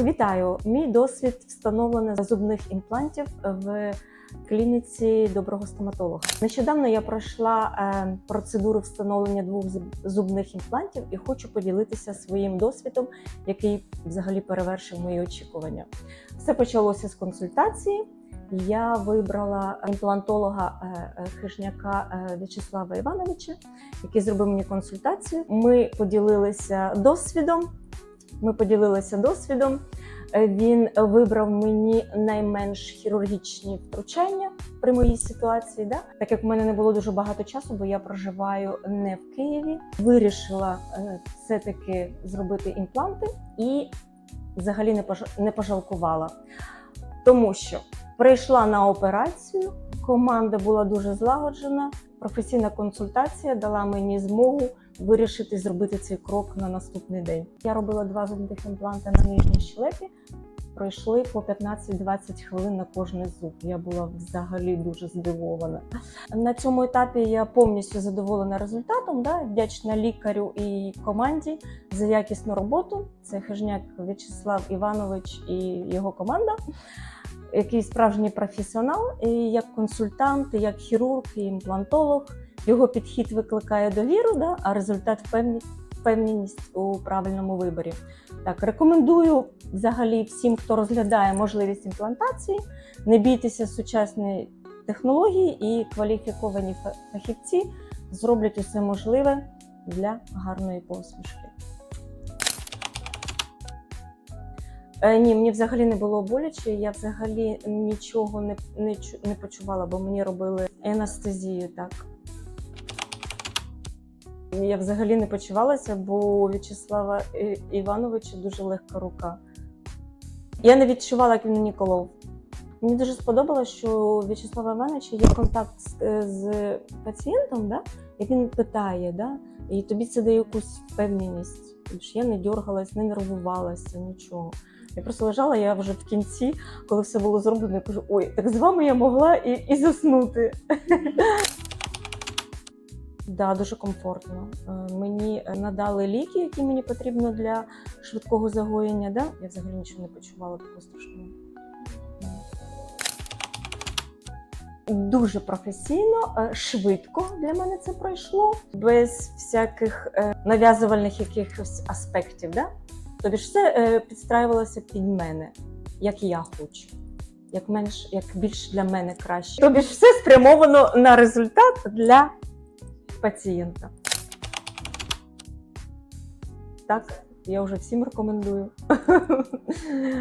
Вітаю! Мій досвід встановлення зубних імплантів в клініці доброго стоматолога. Нещодавно я пройшла е, процедуру встановлення двох зубних імплантів і хочу поділитися своїм досвідом, який взагалі перевершив мої очікування. Все почалося з консультації. Я вибрала імплантолога е, е, хижняка В'ячеслава Івановича, який зробив мені консультацію. Ми поділилися досвідом. Ми поділилися досвідом. Е, Він вибрав мені найменш хірургічні втручання при моїй ситуації. Да? Так як в мене не було дуже багато часу, бо я проживаю не в Києві, вирішила е, все-таки зробити імпланти і взагалі не пожалкувала. Тому що прийшла на операцію, команда була дуже злагоджена. Професійна консультація дала мені змогу вирішити зробити цей крок на наступний день. Я робила два зубних імпланти на нижній щелепі. Пройшли по 15-20 хвилин на кожний зуб. Я була взагалі дуже здивована. На цьому етапі я повністю задоволена результатом. Да? Вдячна лікарю і команді за якісну роботу. Це хижняк В'ячеслав Іванович і його команда, який справжній професіонал, і як консультант, і як хірург, і імплантолог. Його підхід викликає довіру, да? а результат впевненість у правильному виборі. Так, рекомендую взагалі всім, хто розглядає можливість імплантації, не бійтеся сучасної технології і кваліфіковані фахівці зроблять усе можливе для гарної посмішки. Ні, мені взагалі не було боляче. Я взагалі нічого не, не, не почувала, бо мені робили анестезію так. Я взагалі не почувалася, бо у В'ячеслава Івановича дуже легка рука. Я не відчувала, як він мені. Мені дуже сподобалося, що В'ячеслава Івановича є контакт з, е, з пацієнтом, да? і він питає, да? і тобі це дає якусь впевненість. Я не дергалась, не нервувалася, нічого. Я просто лежала, я вже в кінці, коли все було зроблено, я кажу: ой, так з вами я могла і, і заснути. Да, дуже комфортно. Е, Мені надали ліки, які мені потрібно для швидкого загоєння. Да? Я взагалі нічого не почувала такого страшного. Дуже професійно, е, швидко для мене це пройшло, без всяких е, нав'язувальних якихось аспектів. Да? Тобі ж все е, підстраювалося під мене, як я хочу, як менш, як більш для мене краще. Тобі ж все спрямовано на результат для пацієнта. Так, я вже всім рекомендую.